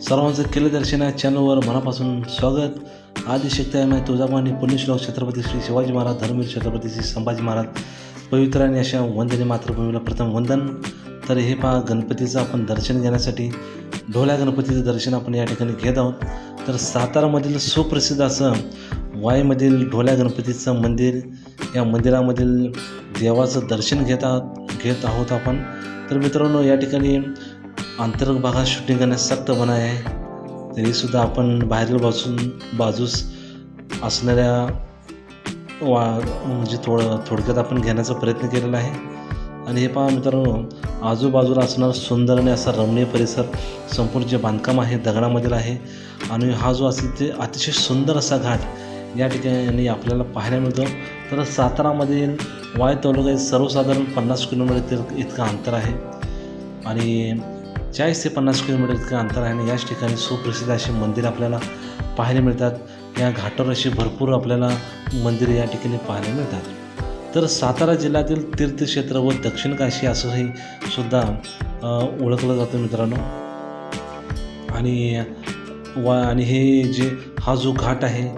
सर्वांचं केलं दर्शन या चॅनलवर मनापासून स्वागत. आदिशक्ती आहे तुळजाभवानी पुण्यश्लोक छत्रपती श्री शिवाजी महाराज धर्मवीर छत्रपती श्री संभाजी महाराज. पवित्र आणि अशा वंदने मातृभूमीला प्रथम वंदन. तर हे पहा गणपतीचं आपण दर्शन घेण्यासाठी. ढोल्या गणपतीचं दर्शन आपण या ठिकाणी घेत आहोत. तर सातारामधील सुप्रसिद्ध असं वाईमधील ढोल्या गणपतीचं मंदिर या मंदिरामधील देवाचं दर्शन घेत आहोत घेत आहोत आपण. तर मित्रांनो या ठिकाणी अंतर्गत भागात शूटिंग करण्यास सक्त मनाई आहे. तरीसुद्धा आपण बाहेरील बाजून बाजूस असणाऱ्या वा म्हणजे थोडं थोडक्यात आपण घेण्याचा प्रयत्न केलेला आहे. आणि हे पहा मित्रांनो आजूबाजूला असणारा सुंदर आणि असा रमणीय परिसर संपूर्ण जे बांधकाम आहे दगडामधील आहे. आणि हा जो असेल ते अतिशय सुंदर असा घाट या ठिकाणी आपल्याला पाहायला मिळतो. तर सातारामधील वाय तालुका हे सर्वसाधारण पन्नास किलोमीटर इतकं अंतर आहे. आणि चाळीस ते पन्नास किलोमीटर इतकं अंतर आहे आणि याच ठिकाणी सुप्रसिद्ध असे मंदिर आपल्याला पाहायला मिळतात. या घाटावर अशी भरपूर आपल्याला मंदिरे या ठिकाणी पाहायला मिळतात. तर सातारा जिल्ह्यातील तीर्थक्षेत्र व दक्षिण काशी असंही सुद्धा ओळखलं जातं मित्रांनो. आणि वा आणि हे जे हा जो घाट आहे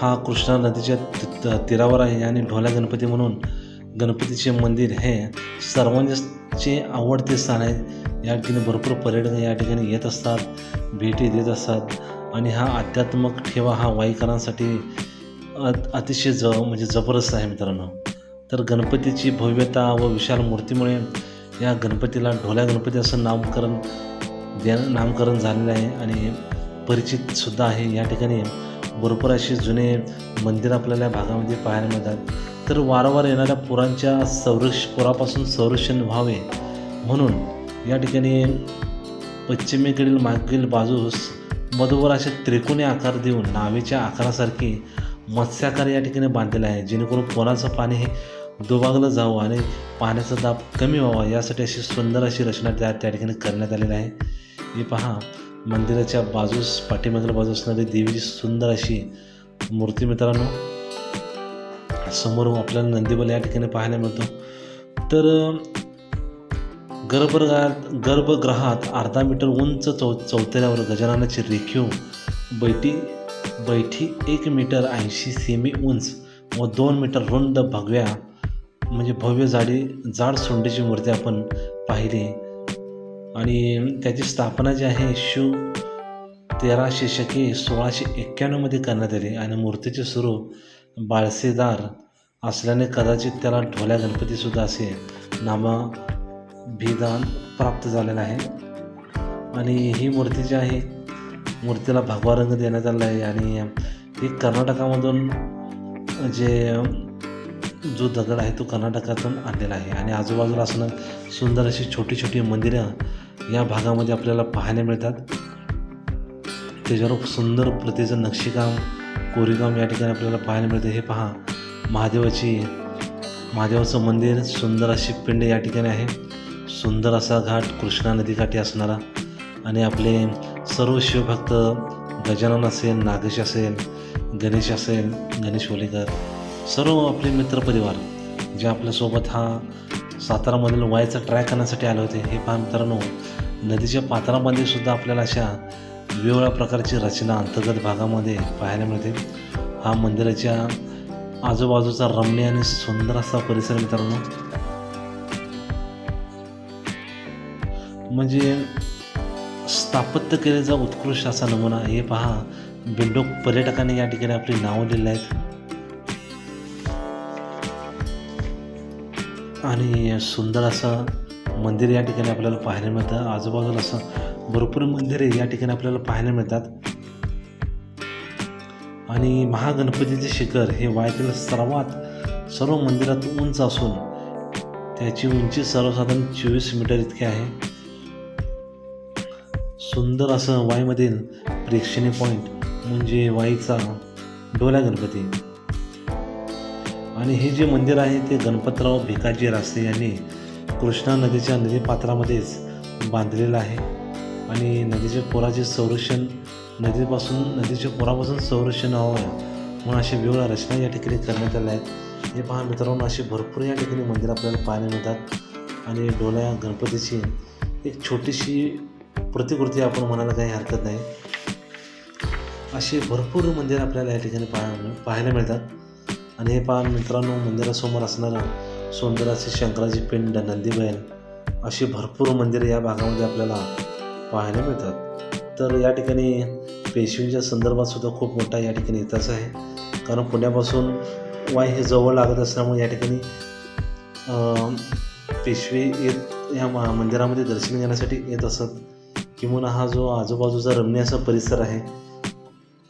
हा कृष्णा नदीच्या तीरावर आहे आणि ढोल्या गणपती म्हणून गणपतीचे मंदिर हे सर्वांचे आवडते स्थान आहे. या ठिकाणी भरपूर पर्यटक या ठिकाणी येत असतात भेटी देत असतात. आणि हा आध्यात्मक ठेवा हा वाईकरांसाठी अतिशय ज म्हणजे जबरदस्त आहे मित्रांनो. तर गणपतीची भव्यता व विशाल मूर्तीमुळे या गणपतीला ढोल्या गणपती असं नामकरण दे नामकरण झालेलं आहे. आणि परिचितसुद्धा आहे. या ठिकाणी भरपूर असे जुने मंदिर आपल्याला भागामध्ये पाहायला मिळतात. तर वारंवार येणाऱ्या पुरांच्या संरक्ष पुरापासून संरक्षण व्हावे. म्हणून या ठिकाणी पश्चिमेकडील मागील बाजूस मधोवर असे त्रिकोणी आकार देऊन नावेच्या आकारासारखी मत्स्याकार या ठिकाणी बांधलेला आहे. जेणेकरून पुराचं पाणी हे दुभागलं जावं आणि पाण्याचा दाब कमी व्हावा यासाठी अशी सुंदर अशी रचना त्या त्या ठिकाणी करण्यात आलेली आहे. हे पहा मंदिराच्या बाजूस पाठीमागल्या बाजूस असणारी देवीची सुंदर अशी मूर्ती मित्रांनो. समोर आपल्याला नंदीबल या ठिकाणी पाहायला मिळतो. तर गर्भगृहात गर्भगृहात अर्धा मीटर उंच चौ चौथऱ्यावर गजाननाची रेखीव बैठी बैठी एक मीटर ऐंशी सेमी उंच व दोन मीटर रुंद भगव्या म्हणजे भव्य जाडी जाड सोंडीची मूर्ती आपण पाहिली. आणि त्याची स्थापना जी आहे शिव तेराशे शके सोळाशे एक्क्याण्णवमध्ये करण्यात आली आणि मूर्तीचे स्वरूप बाळसेदार असल्याने कदाचित त्याला ढोल्या गणपतीसुद्धा असे नामाभिधान प्राप्त झालेलं आहे. आणि ही मूर्ती जी आहे मूर्तीला भगवा रंग देण्यात आलेला आहे. आणि ही कर्नाटकामधून जे जो दगड आहे तो कर्नाटकातून आणलेला आहे. आणि आजूबाजूला असणं सुंदर अशी छोटी छोटी मंदिरं या भागामध्ये आपल्याला पाहायला मिळतात. त्याच्यावर सुंदर प्रतीचं नक्षीकाम कोरीकाम या ठिकाणी आपल्याला पाहायला मिळते. हे पहा महादेवाची महादेवाचं मंदिर सुंदर अशी पिंड या ठिकाणी आहे. सुंदर असा घाट कृष्णा नदीकाठी असणारा आणि आपले सर्व शिवभक्त गजानन असेल नागेश असेल गणेश असेल गणेश होलेकर सर्व आपले मित्रपरिवार जे आपल्यासोबत हा सातारामधील वायचा ट्रॅक करण्यासाठी आले होते हे पहा मित्रांनो. नदीच्या पात्रामध्ये सुद्धा आपल्याला अशा वेगवेगळ्या प्रकारची रचना अंतर्गत भागामध्ये पाहायला मिळते. हा मंदिराच्या आजूबाजूचा रम्य आणि सुंदर असा परिसर मित्रांनो. म्हणजे स्थापत्य केलेचा उत्कृष्ट असा नमुना. हे पहा बिंडोक पर्यटकांनी या ठिकाणी आपली नावं दिली आहेत. आणि सुंदर असं मंदिर या ठिकाणी आपल्याला पाहायला मिळतं. आजूबाजूला असं भरपूर मंदिरे या ठिकाणी आपल्याला पाहायला मिळतात. आणि महागणपतीचे शिखर हे वायातील सर्वात सर्व मंदिरात उंच असून त्याची उंची सर्वसाधारण चोवीस मीटर इतकी आहे. सुंदर असं वाईमधील प्रेक्षणीय पॉईंट म्हणजे वाईचा डोला गणपती. आणि हे जे मंदिर आहे ते गणपतराव भिकाजी रास्ते यांनी कृष्णा नदीच्या नदीपात्रामध्येच बांधलेलं आहे. आणि नदीच्या पुराचे संरक्षण नदीपासून नदीच्या पुरापासून संरक्षण व्हावं म्हणून अशा वेगवेगळ्या रचना या ठिकाणी करण्यात आल्या आहेत. हे पहा मित्रांनो असे भरपूर या ठिकाणी मंदिर आपल्याला पाहायला मिळतात. आणि डोल्या गणपतीची एक छोटीशी प्रतिकृती आपण म्हणायला काही हरकत नाही. असे भरपूर मंदिर आपल्याला या ठिकाणी पाहा पाहायला मिळतात. आणि हे पहा मित्रांनो मंदिरासमोर असणारं सुंदर असे शंकराची पिंड नंदीबैल अशी भरपूर मंदिरं या भागामध्ये आपल्याला पाहायला मिळतात. तर या ठिकाणी पेशवींच्या संदर्भात सुद्धा खूप मोठा या ठिकाणी इतिहास आहे. कारण पुण्यापासून वाय हे जवळ लागत असल्यामुळे या ठिकाणी पेशवी पेशवे येत या मा- मंदिरामध्ये दर्शन घेण्यासाठी येत असत. किंवा हा जो आजूबाजूचा रम्य असा परिसर आहे.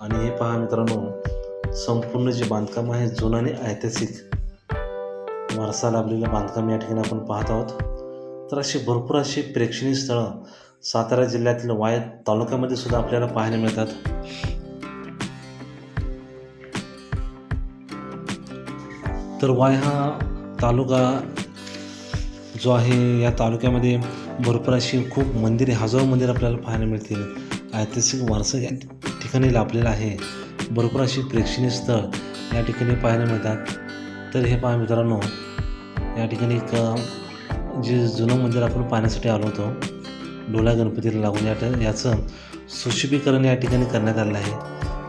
आणि हे पहा मित्रांनो संपूर्ण जे बांधकाम आहे जुनं आणि ऐतिहासिक वारसा लाभलेलं बांधकाम या ठिकाणी आपण पाहत आहोत. तर अशी भरपूर अशी प्रेक्षणीय स्थळं सातारा जिल्ह्यातील वाय तालुक्यामध्ये सुद्धा आपल्याला पाहायला मिळतात. तर वाय हा तालुका जो आहे या तालुक्यामध्ये भरपूर अशी खूप मंदिरे हजारो मंदिर आपल्याला पाहायला मिळतील. ऐतिहासिक वारसा या ठिकाणी लाभलेला आहे. भरपूर अशी प्रेक्षणीय स्थळ या ठिकाणी पाहायला मिळतात. तर हे पहा मित्रांनो या ठिकाणी एक जे जुनं मंदिर आपण पाहण्यासाठी आलो होतो डोला गणपतीला लागून या याचं सुशोभीकरण या ठिकाणी करण्यात आलेलं आहे.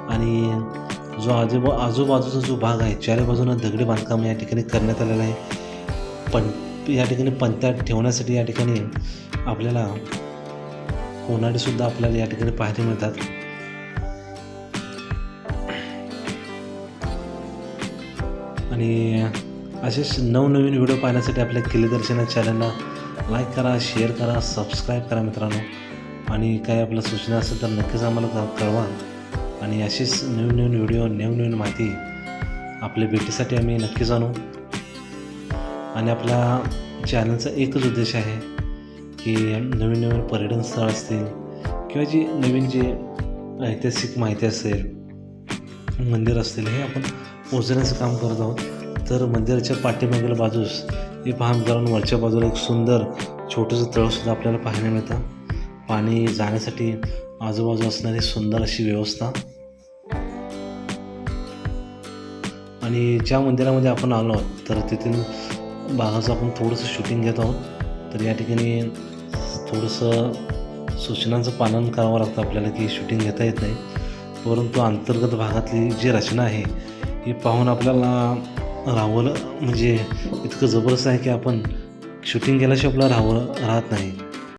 आणि जो आजूबा आजूबाजूचा जो भाग आहे चारी बाजूनं दगडी बांधकाम या ठिकाणी करण्यात आलेलं आहे. पण या ठिकाणी पंत्या ठेवण्यासाठी या ठिकाणी आपल्याला कोणाडीसुद्धा आपल्याला या ठिकाणी पाहायला मिळतात. आणि असेच नवनवीन व्हिडिओ पाहण्यासाठी आपल्या किल्लेदर्शन चॅनलला लाईक करा शेअर करा सबस्क्राईब करा मित्रांनो. आणि काय आपल्या सूचना असेल तर नक्कीच आम्हाला क- कळवा. आणि अशीच नवीन नवीन व्हिडिओ नवीन नवीन माहिती आपल्या भेटीसाठी आम्ही नक्कीच आणू. आणि आपल्या चॅनलचा एकच उद्देश आहे की नवीन नवीन पर्यटन स्थळ असतील किंवा जी नवीन जे ऐतिहासिक माहिती असेल मंदिर असतील हे आपण पोचण्याचं काम करत आहोत. तर मंदिराच्या पाठीमागील बाजूस हे पहा मित्रांनो वरच्या बाजूला एक सुंदर छोटंसं तळंसुद्धा आपल्याला पाहायला मिळतं. पाणी जाण्यासाठी आजूबाजू असणारी सुंदर अशी व्यवस्था. आणि ज्या मंदिरामध्ये आपण आलो आहोत तर तेथील भागाचं आपण थोडंसं शूटिंग घेत आहोत. तर या ठिकाणी थोडंसं सूचनांचं पालन करावं लागतं आपल्याला की शूटिंग घेता येत नाही. परंतु अंतर्गत भागातली जी रचना आहे ही पाहून आपल्याला राहावं म्हणजे इतकं जबरदस्त आहे की आपण शूटिंग केल्याशिवाय आपल्याला राहावं राहत नाही.